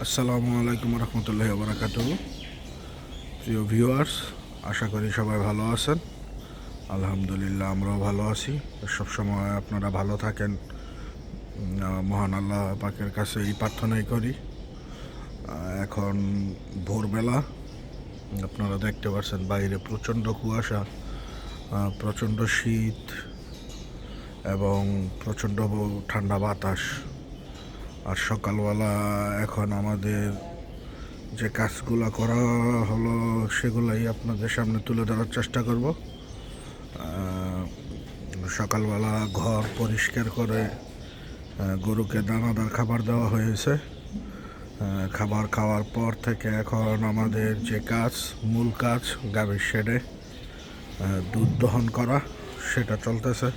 আসসালামু আলাইকুম রহমতুল্লাহ বারাকাত প্রিয় ভিউয়ার্স, আশা করি সবাই ভালো আছেন। আলহামদুলিল্লাহ, আমরাও ভালো আছি। সবসময় আপনারা ভালো থাকেন। মহান আল্লাহ পাকের কাছে এই প্রার্থনাই করি। এখন ভোরবেলা, আপনারা দেখতে পাচ্ছেন বাইরে প্রচণ্ড কুয়াশা প্রচণ্ড শীত এবং প্রচণ্ড ঠান্ডা বাতাস। আর সকালবেলা এখন আমাদের যে কাজগুলো করা হলো সেগুলাই আপনাদের সামনে তুলে ধরার চেষ্টা করব। সকালবেলা ঘর পরিষ্কার করে গরুকে দানাদার খাবার দেওয়া হয়েছে। খাবার খাওয়ার পর থেকে এখন আমাদের যে কাজ, মূল কাজ, গাভীর শেডে দুধ দহন করা, সেটা চলতেছে।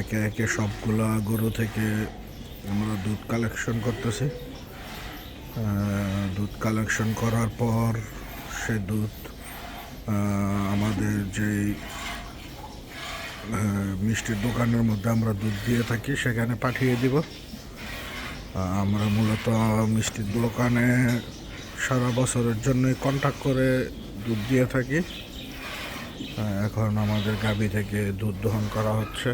একে একে সবগুলা গরু থেকে আমরা দুধ কালেকশন করতেছি। দুধ কালেকশন করার পর সে দুধ আমাদের যে মিষ্টির দোকানের মধ্যে আমরা দুধ দিয়ে থাকি, সেখানে পাঠিয়ে দিব। আমরা মূলত মিষ্টির দোকানে সারা বছরের জন্যই কন্ট্যাক্ট করে দুধ দিয়ে থাকি। এখন আমাদের গাবি থেকে দুধ দহন করা হচ্ছে।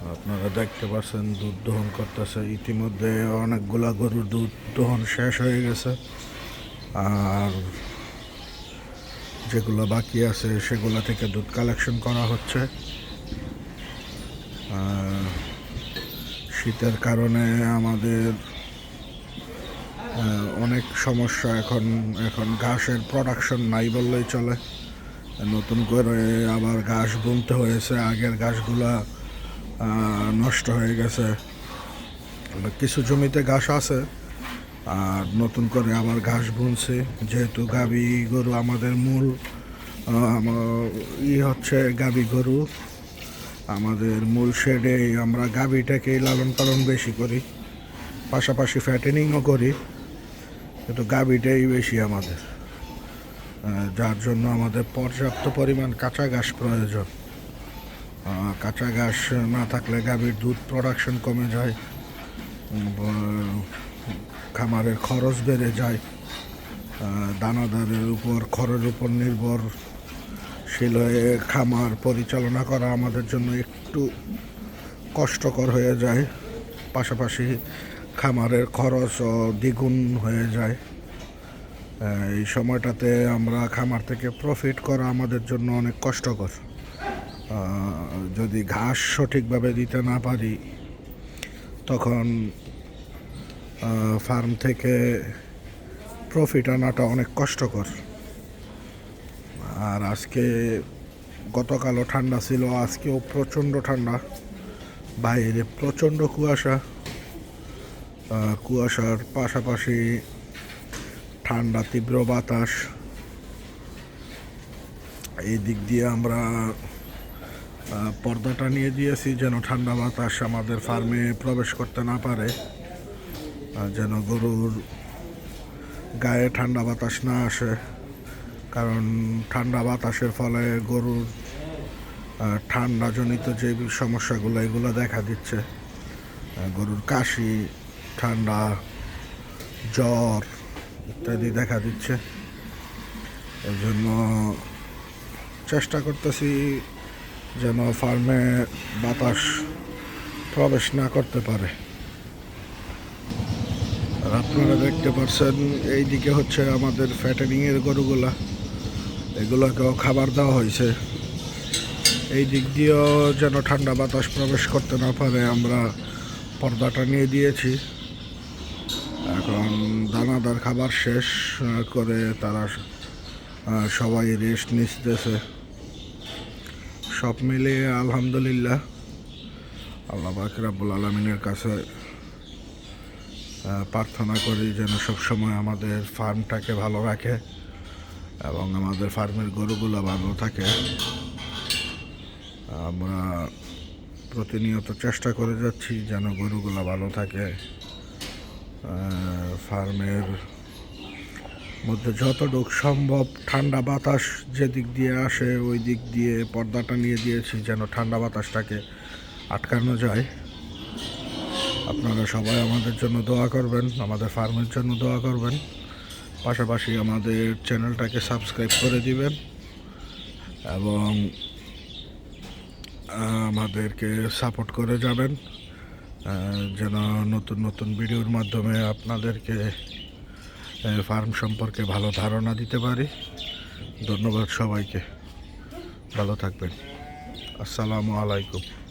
আপনারা দেখতে পাচ্ছেন, দুধ দহন করতেছে। ইতিমধ্যে অনেকগুলা গরুর দুধ দহন শেষ হয়ে গেছে। আর যেগুলো বাকি আছে, সেগুলো থেকে দুধ কালেকশন করা হচ্ছে। শীতের কারণে আমাদের অনেক সমস্যা এখন এখন ঘাসের প্রোডাকশন নাই বললেই চলে। নতুন করে আবার ঘাস বুনতে হয়েছে। আগের ঘাসগুলা নষ্ট হয়ে গেছে। কিছু জমিতে ঘাস আছে, আর নতুন করে আবার ঘাস বুনছে। যেহেতু গাবি গরু আমাদের মূল ই হচ্ছে গাবি গরু। আমাদের মূল শেডে আমরা গাবিটাকে লালন পালন বেশি করি। পাশাপাশি ফ্যাটেনিংও করি। কিন্তু গাবিটাই বেশি আমাদের। যার জন্য আমাদের পর্যাপ্ত পরিমাণ কাঁচা ঘাস প্রয়োজন। কাঁচা ঘাস না থাকলে গাভীর দুধ প্রোডাকশন কমে যায় খামারের খরচ বেড়ে যায় দানাদারের উপর খরের উপর নির্ভরশীল হয়ে খামার পরিচালনা করা আমাদের জন্য একটু কষ্টকর হয়ে যায়, পাশাপাশি খামারের খরচও দ্বিগুণ হয়ে যায়। এই সময়টাতে আমরা খামার থেকে প্রফিট করা আমাদের জন্য অনেক কষ্টকর। যদি ঘাস সঠিকভাবে দিতে না পারি, তখন ফার্ম থেকে প্রফিট আনাটা অনেক কষ্টকর। আর আজকে গতকালও ঠান্ডা ছিল, আজকেও প্রচণ্ড ঠান্ডা। বাইরে প্রচণ্ড কুয়াশা। কুয়াশার পাশাপাশি ঠান্ডা তীব্র বাতাস। এই দিক দিয়ে আমরা আহ, পর্দাটা নিয়ে দিয়েছি যেন ঠান্ডা বাতাস আমাদের ফার্মে প্রবেশ করতে না পারে যেন গরুর গায়ে ঠান্ডা বাতাস না আসে। কারণ ঠান্ডা বাতাসের ফলে গরুর ঠান্ডাজনিত যে সমস্যাগুলো এগুলো দেখা দিচ্ছে। গরুর কাশি ঠান্ডা জ্বর ইত্যাদি দেখা দিচ্ছে। এই জন্য চেষ্টা করতেছি যেন ফার্মে বাতাস প্রবেশ না করতে পারে। আর আপনারা দেখতে পাচ্ছেন এই দিকে হচ্ছে আমাদের ফ্যাটেনিংয়ের গরুগুলা। এগুলোকেও খাবার দেওয়া হয়েছে। এই দিক দিয়েও যেন ঠান্ডা বাতাস প্রবেশ করতে না পারে, আমরা পর্দাটা নিয়ে দিয়েছি। এখন দানাদার খাবার শেষ করে তারা সবাই রেস্ট নিতেছে। সব মিলিয়ে আলহামদুলিল্লাহ। আল্লাহ বাকরাবুল আলমিনের কাছে প্রার্থনা করি যেন সবসময় আমাদের ফার্মটাকে ভালো রাখে এবং আমাদের ফার্মের গরুগুলো ভালো থাকে। আমরা প্রতিনিয়ত চেষ্টা করে যাচ্ছি যেন গরুগুলো ভালো থাকে। ফার্মের মধ্যে যতটুক সম্ভব ঠান্ডা বাতাস যেদিক দিয়ে আসে ওই দিক দিয়ে পর্দাটা নিয়ে দিয়েছি যেন ঠান্ডা বাতাসটাকে আটকানো যায়। আপনারা সবাই আমাদের জন্য দোয়া করবেন, আমাদের ফার্মের জন্য দোয়া করবেন। পাশাপাশি আমাদের চ্যানেলটাকে সাবস্ক্রাইব করে দিবেন এবং আমাদেরকে সাপোর্ট করে যাবেন যেন নতুন নতুন ভিডিওর মাধ্যমে আপনাদেরকে ফার্ম সম্পর্কে ভালো ধারণা দিতে পারি। ধন্যবাদ সবাইকে। ভালো থাকবেন। আসসালামু আলাইকুম।